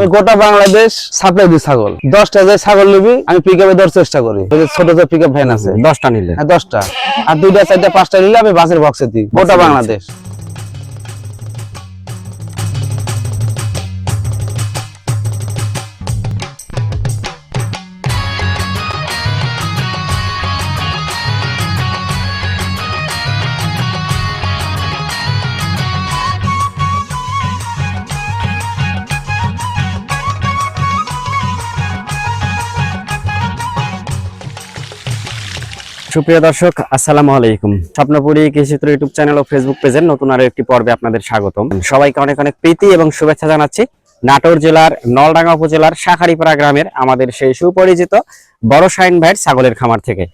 আমি গোটা বাংলাদেশ সাপ্লাই দিই ছাগল। দশটা যে ছাগল নিবি আমি পিক আপে দেওয়ার চেষ্টা করি। ছোট যে পিক আপ ভ্যান আছে দশটা নিলে। হ্যাঁ দশটা। আর দুইটা চারটা পাঁচটা নিলে আমি বাসের বক্সে দিই গোটা বাংলাদেশ। সুপ্রিয় দর্শক, আসসালামু আলাইকুম। স্বপ্নপুরী কৃষিত্র ইউটিউব চ্যানেল ও ফেসবুক পেজের নতুন আরও একটি পর্বে আপনাদের স্বাগতম। সবাইকে অনেক অনেক প্রীতি এবং শুভেচ্ছা জানাচ্ছি নাটোর জেলার নলডাঙ্গা উপজেলার শাখারিপাড়া গ্রামের আমাদের সেই সুপরিচিত বড় শাইন ভাইয়ের ছাগলের খামার থেকে।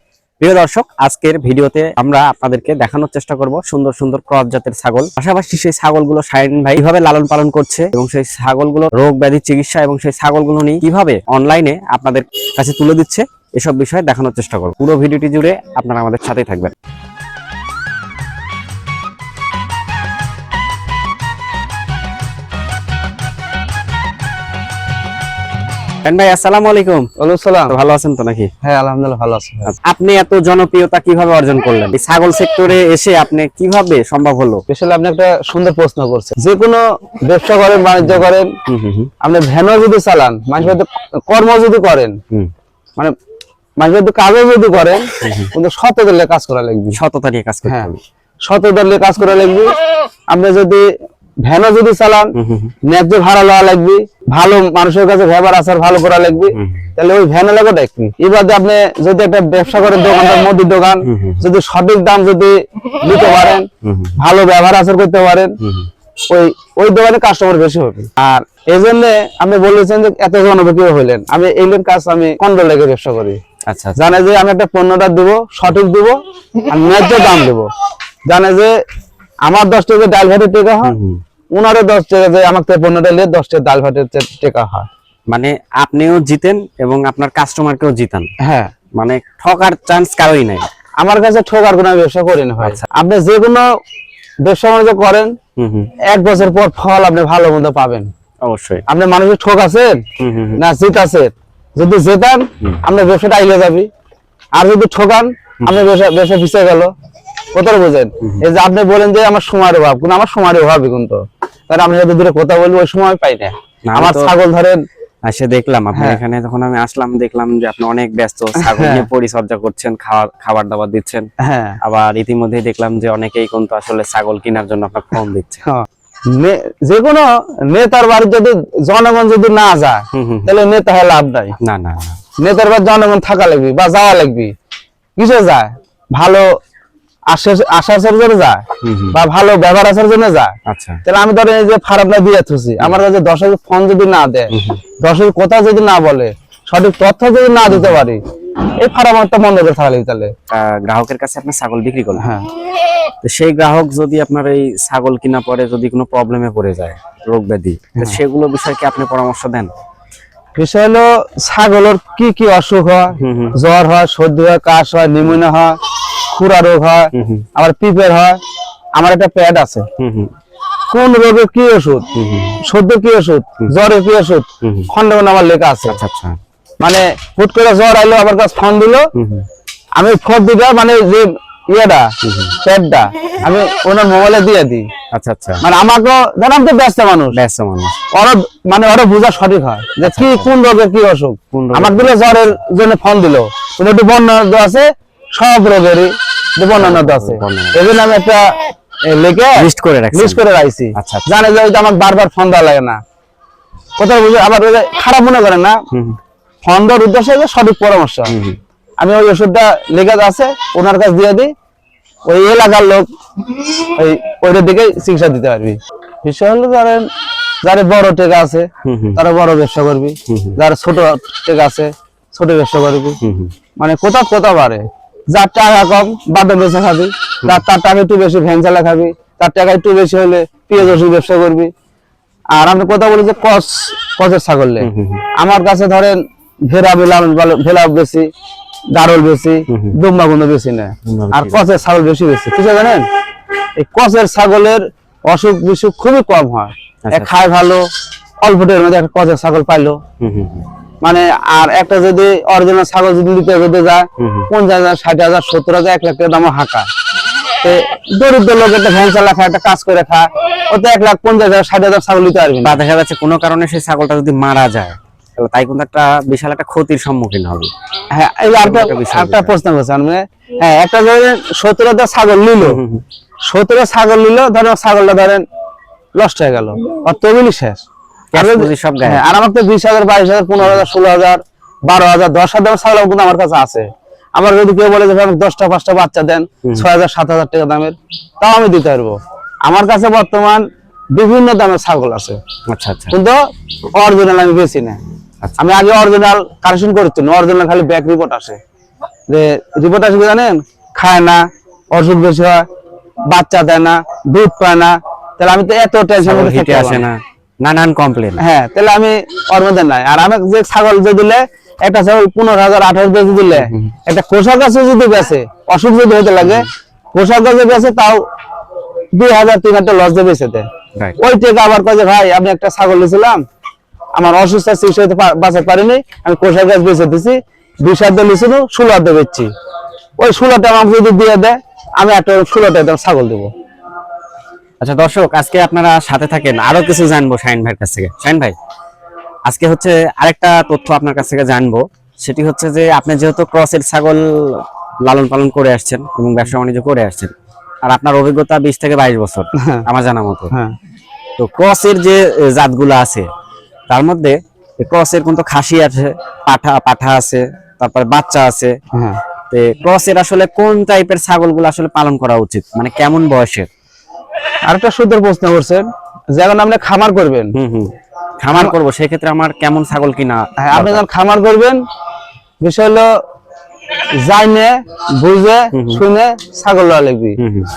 প্রিয় দর্শক, আজকের ভিডিওতে আমরা আপনাদেরকে দেখানোর চেষ্টা করব সুন্দর সুন্দর ক্রস জাতের ছাগল। পাশাপাশি সেই ছাগলগুলো শাইন ভাই কীভাবে লালন পালন করছে এবং সেই ছাগলগুলো রোগ ব্যাধি চিকিৎসা এবং সেই ছাগলগুলো নিয়ে কীভাবে অনলাইনে আপনাদের কাছে তুলে দিচ্ছে এসব বিষয়ে দেখানোর চেষ্টা করব। পুরো ভিডিওটি জুড়ে আপনারা আমাদের সাথেই থাকবেন। ভাই আসসালামু আলাইকুম। সালাম। ভালো আছেন তো নাকি? হ্যাঁ আলহামদুলিল্লাহ ভালো আছে আপনি এত জনপ্রিয়তা কীভাবে অর্জন করলেন? এই ছাগল সেক্টরে এসে আপনি কীভাবে সম্ভব হলো? আপনি একটা সুন্দর প্রশ্ন করছেন। যে কোনো ব্যবসা করেন বাণিজ্য করেন আপনি ভ্যানও যদি চালান মানুষ কর্ম যদি করেন হুম। মানে হয়তো কাজও যদি করেন কিন্তু সততা নিয়ে কাজ করা লাগবে। সততা নিয়ে কাজ করতে হ্যাঁ। হবে। সততা নিয়ে কাজ করা লাগবে। আপনি যদি ভ্যানও যদি চালান ন্যায্য ভাড়া লওয়া লাগবে ভালো মানুষের কাছে ব্যবহার আচার ভালো করা লাগবে তাহলে ওই ভ্যানে লাগো দেখবি এবারে আপনি যদি একটা ব্যবসা করেন দোকানদার মুদির দোকান। যদি সঠিক দাম যদি নিতে পারেন ভালো ব্যবহার আচার করতে পারেন। ওই ওই দোকানে কাস্টমার বেশি হবে। আর এই জন্য আপনি বলেছেন যে এত জনপ্রিয় হইলেন আমি এই লোন কাজ আমি কন্ট্রোল লেগে ব্যবসা করি। আচ্ছা আচ্ছা। জানে যে আমি একটা পণ্যটা দেবো সঠিক দেবো আর ন্যায্য দাম দেবো। জানে যে আমার দশ টাকা ডাল ভাতের টাকা হয়। উনারও দশ টাকা যে আমাকে পণ্যটা নিয়ে দশ টাকা ডাল ভাতের টাকা হয়। মানে আপনিও জিতেন এবং আপনার কাস্টমারকেও জিতান। হ্যাঁ। মানে ঠকার চান্স কারোই নাই। আমার কাছে ঠোকার কোনো ব্যবসা করি না ভাই। আচ্ছা। আপনি যে কোনো ব্যবসা বাণিজ্য করেন হুম হুম। এক বছর পর ফল আপনি ভালো মন্দ পাবেন। অবশ্যই। আপনি মানুষের ঠোক আছেন না জিত আছেন যদি জেতান আমরা ব্যবসাটা আইলে যাবি। আর যদি ঠকান আপনার ব্যবসা ব্যবসা পিছিয়ে গেল। কোথাও বোঝেন? এই যে আপনি বলেন যে আমার সময়ের অভাব কিন্তু আমার সময়ের অভাবই কিন্তু কারণ আমি যদি দূরে কথা বলব ওই সময় পাই না। আমার ছাগল ধরেন আসে দেখলাম আপনি হ্যাঁ। এখানে যখন আমি আসলাম দেখলাম যে আপনি অনেক ব্যস্ত ছাগল নিয়ে পরিচর্যা করছেন খাওয়ার খাবার দাবার দিচ্ছেন। হ্যাঁ। আবার ইতিমধ্যেই দেখলাম যে অনেকেই কিন্তু আসলে ছাগল কেনার জন্য আপনার ফোন দিচ্ছে। হ্যাঁ। যে কোনো নেতার বাড়ি যদি জনগণ যদি না যায়। তাহলে নেতা হয়ে লাভ নাই। না না নেতার বাড়ি জনগণ থাকা লাগবে বা যাওয়া লাগবে। কিসে যায়? ভালো আশ্বাস- আশ্বাসের জন্য যায় হুম হুম। বা ভালো ব্যবহার আসার জন্য যায়। তাহলে আমি ধরেন এই যে ফারাবটা দিয়ে থুছি আমার কাছে দশের ফোন যদি না দেয় দশের কথা যদি না বলে সঠিক তথ্য যদি না দিতে পারি এই ফারাম একটা বন্ধ করে থাকলে তাহলে। গ্রাহকের কাছে আপনি ছাগল বিক্রি করলেন? হ্যাঁ। তো সেই গ্রাহক যদি আপনার এই ছাগল কিনা পরে যদি কোনো প্রবলেমে পড়ে যায় রোগ ব্যাধি সেগুলো বিষয়ে কি আপনি পরামর্শ দেন? বিষয় হলো ছাগলের কি কি অসুখ হয়? জ্বর হয় সর্দি হয় কাশ হয় নিমোনিয়া হয় খুরা রোগ হয় আবার পিপের হয়। আমার একটা প্যাড আছে। কোন রোগের কি ওষুধ? সর্দির কি ওষুধ? জ্বরের কি ওষুধ? খন্ড আমার লেখা আছে। আচ্ছা আচ্ছা। মানে হুট করে জ্বর আইলো আমার কাছে ফোন দিলো। আমি ফোন দিটা মানে যে ইয়েটা প্যাডটা আমি ওনার মোবাইলে দিয়ে দিই। আচ্ছা আচ্ছা। মানে আমাকে ধর আমি তো ব্যস্ত মানুষ। ব্যস্ত মানুষ। ওরা মানে ওরা বোঝা সঠিক হয় যে কি কোন রোগের কি অসুখ। আমার দিলে জ্বরের জন্য ফোন দিল। কিন্তু একটু বর্ণনা আছে সব রোগেরই একটু বর্ণনা আছে। বর্ণনা। এই জন্য আমি একটা লিস্ট করে রাখছি লিস্ট করে রাখছি। আচ্ছা, আচ্ছা। জানে যে আমার বারবার ফোন দেওয়া লাগে না। কোথাও বুঝে আবার খারাপ মনে করে না? ফোন দেওয়ার উদ্দেশ্য হচ্ছে সঠিক পরামর্শ। আমি ওই ওষুধটা লেগে আছে ওনার কাছে দিয়ে দিই ওই এলাকার লোক ওই ওইটার দিকে চিকিৎসা দিতে পারবি। বিষয় হলো ধরেন যার বড় টেকা আছে তারা বড় ব্যবসা করবি যারা ছোট টেকা আছে ছোট ব্যবসা করবি। মানে কোথাও কোথাও বাড়ে। যার টাকা কম বাদাম বেচা খাবি। যার তার টাকা একটু বেশি ভ্যান চালা খাবি। তার টাকা একটু বেশি হলে পেঁয়াজ ওষুধ ব্যবসা করবি। আর আমি কথা বলি যে কস কসের ছাগল। আমার কাছে ধরেন ভেড়া বেলা ভেলা বেশি দারল বেশি দুম্বা গুলো বেশি না আর। কসের ছাগল বেশি বেশি কিছু জানেন এই কসের ছাগলের অসুখ বিসুখ খুবই কম হয় আচ্ছা। খায় ভালো অল্প মধ্যে একটা কচের ছাগল পাইলো। মানে আর একটা যদি অরিজিনাল ছাগল যদি নিতে যদি যায়। পঞ্চাশ হাজার ষাট হাজার সত্তর হাজার এক লাখ টাকা দাম হাঁকা দরিদ্র লোক একটা ভ্যান চালা খায় একটা কাজ করে খায় ওতে এক লাখ পঞ্চাশ হাজার ষাট হাজার ছাগল নিতে পারবি দেখা যাচ্ছে কোনো কারণে সেই ছাগলটা যদি মারা যায় তাহলে তাই কিন্তু একটা বিশাল একটা ক্ষতির সম্মুখীন হবে। হ্যাঁ একটা। প্রশ্ন মানে হ্যাঁ একটা ধরেন সত্তর ছাগল নিল। হাজার ছাগল নিল ধরেন ছাগলটা ধরেন লস্ট হয়ে গেল আর শেষ। আর আমার তো বিশ হাজার বাইশ হাজার পনেরো হাজার ষোলো হাজার বারো হাজার দশ হাজার ছাগল কিন্তু আমার কাছে আছে। আমার যদি কেউ বলে যে দশটা পাঁচটা বাচ্চা দেন ছয় হাজার সাত হাজার টাকা দামের তাও আমি দিতে পারব। আমার কাছে বর্তমান বিভিন্ন দামের ছাগল আছে। আচ্ছা আচ্ছা। কিন্তু অরিজিনাল আমি বেশি না। আমি আগে অরিজিনাল কালেকশন করছি না অরিজিনাল খালি ব্যাক রিপোর্ট আসে। যে রিপোর্ট আসে জানেন? খায় না অসুখ বেশি হয় বাচ্চা দেয় না দুধ পায় না। তাহলে আমি তো এত টেনশন হিটে আসে না। নানান কমপ্লেন হ্যাঁ তাহলে আমি ওর মধ্যে নাই। আর আমি যে ছাগল যে দিলে একটা ছাগল পনেরো হাজার আঠারো কেজি দিলে একটা কোষা গাছে যদি বেছে অসুখ যদি হতে লাগে কোষা গাছে বেছে তাও দুই হাজার তিন হাজার লস দিয়ে বেঁচে দেয়। ওই থেকে আবার কয়ে যে ভাই আমি একটা ছাগল নিয়েছিলাম আমার অসুস্থ চিকিৎসা বাঁচাতে পারিনি। আমি কোষা গাছ বেঁচে দিছি বিশ হাজার নিয়েছিল ষোলো হাজার বেচছি। ওই ষোলোটা আমাকে যদি দিয়ে দেয় আমি একটা ষোলোটা একদম ছাগল দেবো। আচ্ছা দর্শক আজকে আপনারা সাথে থাকেন। আরও কিছু জানব শাইন ভাইয়ের কাছ থেকে। শাইন ভাই আজকে হচ্ছে আরেকটা তথ্য আপনার কাছ থেকে জানব। সেটি হচ্ছে যে আপনি যেহেতু ক্রসের ছাগল লালন পালন করে আসছেন এবং ব্যবসা বাণিজ্য করে আসছেন আর আপনার অভিজ্ঞতা বিশ থেকে বাইশ বছর হ্যাঁ। আমার জানা মতো। হ্যাঁ। তো ক্রসের যে জাতগুলো আছে তার মধ্যে ক্রসের কিন্তু খাসি আছে পাঠা পাঠা আছে তারপর বাচ্চা আছে। হ্যাঁ। তো ক্রসের আসলে কোন টাইপের ছাগলগুলো আসলে পালন করা উচিত? মানে কেমন বয়সের? আরেকটা সুন্দর প্রশ্ন করছেন যেমন আপনি খামার করবেন। হুম হুম। খামার করব সেক্ষেত্রে আমার কেমন ছাগল কিনা হ্যাঁ আপনি যখন খামার করবেন বিষয় হলো জাইনে বুঝে শুনে ছাগল লাগবে।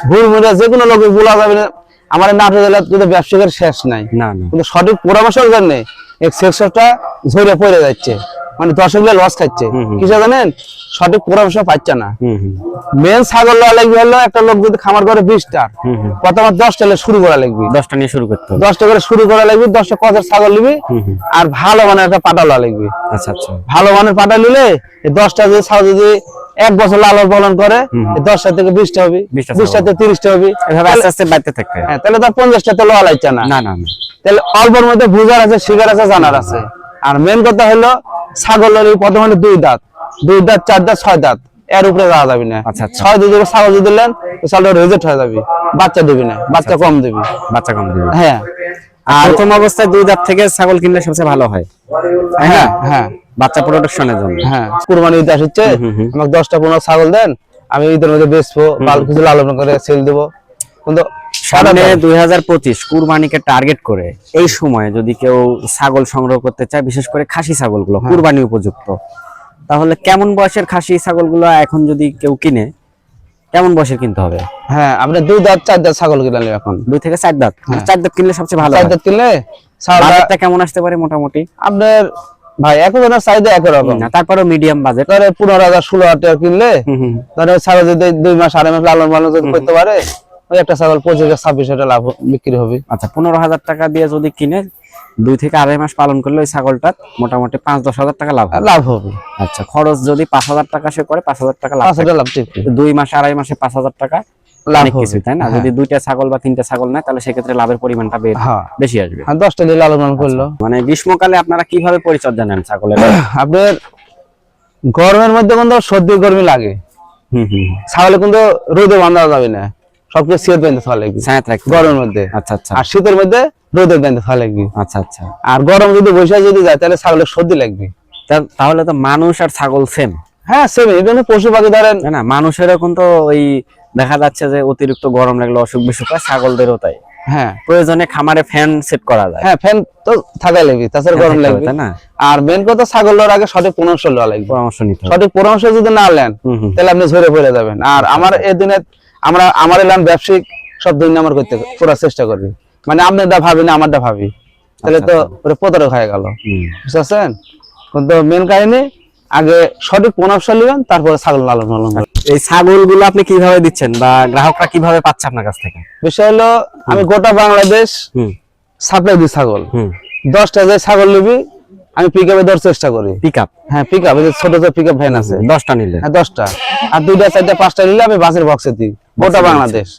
ভুল মুড়ে যে কোনো লোকে বলা যাবে না। আমার নাটক জেলা কিন্তু ব্যবসায়ীদের শেষ নাই। না কিন্তু সঠিক পরামর্শের জন্য এক সেক্টরটা ঝরে পড়ে যাচ্ছে। মানে দর্শকগুলো লস খাচ্ছে। কিসে জানেন? সঠিক পরামর্শ পাচ্ছে না। মেন ছাগল লওয়া লাগবে হলো একটা লোক যদি খামার করে বিশটা প্রথমে দশটা শুরু করা লাগবে। দশটা নিয়ে শুরু করতে দশটা করে শুরু করা লাগবে দশটা কচের ছাগল নিবি আর ভালো মানের একটা পাটা লওয়া লাগবে। আচ্ছা আচ্ছা। ভালো মানের পাটা নিলে দশটা যদি ছাগল যদি এক বছর লালন পালন করে দশটা থেকে বিশটা হবে। 20টা বিশটা থেকে তিরিশটা হবে। এভাবে আস্তে আস্তে বাড়তে থাকবে হ্যাঁ তাহলে তার পঞ্চাশটা তো লওয়া লাগছে না। না না না। তাহলে অল্পের মধ্যে বুঝার আছে শিকার আছে জানার আছে। আর মেন কথা হলো ছাগলের প্রথম হলো দুই দাঁত। দুই দাঁত চার দাঁত ছয় দাঁত। এর উপরে যাওয়া যাবে না। আচ্ছা, আচ্ছা। ছয় দুধ ছাগল যদি দিলেন ছাগলটা রিজেক্ট হয়ে যাবে। বাচ্চা দিবি না। বাচ্চা কম দিবি। বাচ্চা কম দিবে। হ্যাঁ। আর প্রথম অবস্থায় দুই দাঁত থেকে ছাগল কিনলে সবচেয়ে ভালো হয়। হ্যাঁ হ্যাঁ। বাচ্চা প্রোডাকশনের জন্য। হ্যাঁ। কুরবানি ঈদ আসছে। আমাকে দশটা পনেরো ছাগল দেন। আমি ঈদের মধ্যে বেচবো ভালো কিছু লালন করে সেল দেবো। কিন্তু সামনে দুই হাজার পঁচিশ কুরবানিকে টার্গেট করে এই সময়ে যদি কেউ ছাগল সংগ্রহ করতে চায় বিশেষ করে খাসি ছাগলগুলো কুরবানি উপযুক্ত তাহলে কেমন বয়সের খাসি ছাগলগুলো এখন যদি কেউ কিনে কেমন বয়সের কিনতে হবে? হ্যাঁ আপনি দুই দাঁত চার দাঁত ছাগল এখন। দুই থেকে চার দাঁত? মানে চার দাঁত কিনলে সবচেয়ে ভালো চার দাঁত কিনলে ছাগলটা কেমন আসতে পারে মোটামুটি? আপনার ভাই একজনের চাহিদা একই রকম। না তারপরেও মিডিয়াম বাজেট পনেরো হাজার ষোলো হাজার টাকা কিনলে ছাগল যদি দুই মাস আড়াই মাস লালন পালন করতে পারে ওই একটা ছাগল পঁচিশ হাজার ছাব্বিশ হাজার লাভ বিক্রি হবে। আচ্ছা পনেরো হাজার টাকা দিয়ে যদি কিনে দুই থেকে আড়াই মাস পালন করলে ওই ছাগলটা মোটামুটি পাঁচ দশ হাজার টাকা লাভ। লাভ হবে। আচ্ছা খরচ যদি পাঁচ হাজার টাকা সে করে পাঁচ হাজার টাকা লাভ লাভ দুই মাসে আড়াই মাসে পাঁচ হাজার টাকা লাভ কিছু তাই না? হ্যাঁ। যদি দুইটা ছাগল বা তিনটা ছাগল নেয় তাহলে সেক্ষেত্রে লাভের পরিমাণটা হ্যাঁ। বেশি আসবে। হ্যাঁ দশটা দিয়ে লালন পালন করল। মানে গ্রীষ্মকালে আপনারা কীভাবে পরিচর্যা নেন ছাগলের? আপনার গরমের মধ্যে কিন্তু সর্দি গরমি লাগে। হুম হুম। ছাগলে কিন্তু রোদে বাঁধা যাবে না। সবকিছু বেঁধে থাকা লাগবে। ছায়াত রাখতে গরমের মধ্যে। আচ্ছা আচ্ছা। আর শীতের মধ্যে রোদে বেঁধে থাকা লাগবে। আচ্ছা আচ্ছা। আর গরম যদি বসে যদি যায় তাহলে ছাগলের সর্দি লাগবে। তাহলে তো মানুষ আর ছাগল সেম হ্যাঁ সেম জন্য পশু পাখি ধরেন। না মানুষেরও কিন্তু ওই দেখা যাচ্ছে যে অতিরিক্ত গরম লাগলে অসুখ বিসুখ হয় ছাগলদেরও তাই। হ্যাঁ। প্রয়োজনে খামারে ফ্যান সেট করা যায়। হ্যাঁ ফ্যান তো থাকাই লাগবে তাছাড়া গরম লাগবে। তাই না? আর মেন কথা ছাগল লওয়ার আগে সঠিক পরামর্শ লওয়া লাগবে। পরামর্শ নিতে হবে। সঠিক পরামর্শ যদি না নেন তাহলে আপনি ঝরে পড়ে যাবেন। আর আমার এই দিনে আমরা আমার এলাম ব্যবসায়িক সব দুই নাম্বার করতে করার চেষ্টা করবি মানে আপনারটা ভাবি না আমারটা ভাবি। তাহলে তো ওটা প্রতারক হয়ে গেল। বুঝতে পারছেন কিন্তু মেন কাহিনী আগে সঠিক পরামর্শ নেবেন তারপরে ছাগল লালন পালন এই ছাগলগুলো আপনি কীভাবে দিচ্ছেন বা গ্রাহকরা কীভাবে পাচ্ছে আপনার কাছ থেকে? বিষয় হলো আমি গোটা বাংলাদেশ সাপ্লাই দিই ছাগল। দশটা যে ছাগল নিবি আমি পিক আপে দেওয়ার চেষ্টা করি। পিক আপ হ্যাঁ পিক আপ ছোট যে পিক আপ ভ্যান আছে দশটা নিলে। হ্যাঁ দশটা। আর দুইটা চারটা পাঁচটা নিলে আমি বাসের বক্সে দিই। গোটা বাংলাদেশ।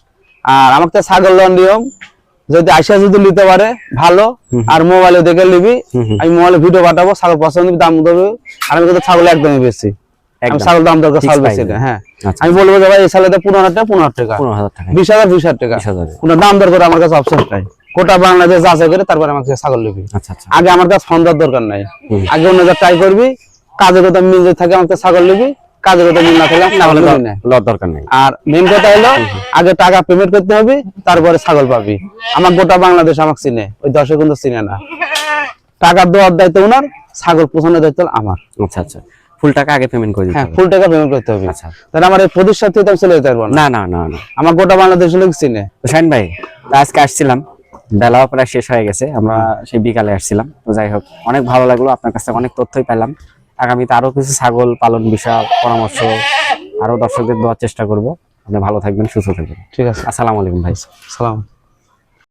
আর আমাকে তো ছাগল লওয়ার নিয়ম যদি আইসা যদি নিতে পারে ভালো। আর মোবাইলে দেখে নিবি। আমি মোবাইলে ভিডিও পাঠাবো ছাগল পছন্দ দাম দেবে। আর আমি কিন্তু ছাগল একদমই বেশি ছাগল দাম দরকার ছাগল বেশি হ্যাঁ। আচ্ছা। আমি বলব যে ভাই এই সালেতে পনেরো হাজার টাকা পনেরো হাজার টাকা। বিশ হাজার বিশ হাজার টাকা। কোনো দাম দর করে আমার কাছে অপশন নাই। গোটা বাংলাদেশ যাচাই করে তারপরে আমাকে ছাগল নিবি আচ্ছা আচ্ছা। আগে আমার কাছে ফোন দেওয়ার দরকার নাই। আগে অন্য ট্রাই করবি কাজের কথা মিল থাকে আমাকে ছাগল নিবি কাজের কথা মিল না থাকলে ছাগল নিবি দরকার নেই। আর মেন কথা হলো আগে টাকা পেমেন্ট করতে হবে তারপরে ছাগল পাবি। আমার গোটা বাংলাদেশ আমাকে চিনে ওই কিন্তু চিনে না। টাকা দেওয়ার দায়িত্ব ওনার ছাগল পোষণের দায়িত্ব আমার। আচ্ছা আচ্ছা। ফুল টাকা আগে পেমেন্ট করে দিতে হ্যাঁ ফুল টাকা পেমেন্ট করতে হবে। আচ্ছা। তাহলে আমার এই প্রতিষ্ঠান থেকে আমি চলে যেতে পারব না। না না না আমার গোটা বাংলাদেশ লোক চিনে। তো ভাই আজকে আসছিলাম। বেলাও প্রায় শেষ হয়ে গেছে আমরা সেই বিকালে আসছিলাম। তো যাই হোক অনেক ভালো লাগল আপনার কাছে অনেক তথ্যই পেলাম। আগামীতে আরও কিছু ছাগল পালন বিষয় পরামর্শ আরও দর্শকদের দেওয়ার চেষ্টা করব। আপনি ভালো থাকবেন সুস্থ থাকবেন। ঠিক আছে। আসসালামু আলাইকুম ভাই। সালাম।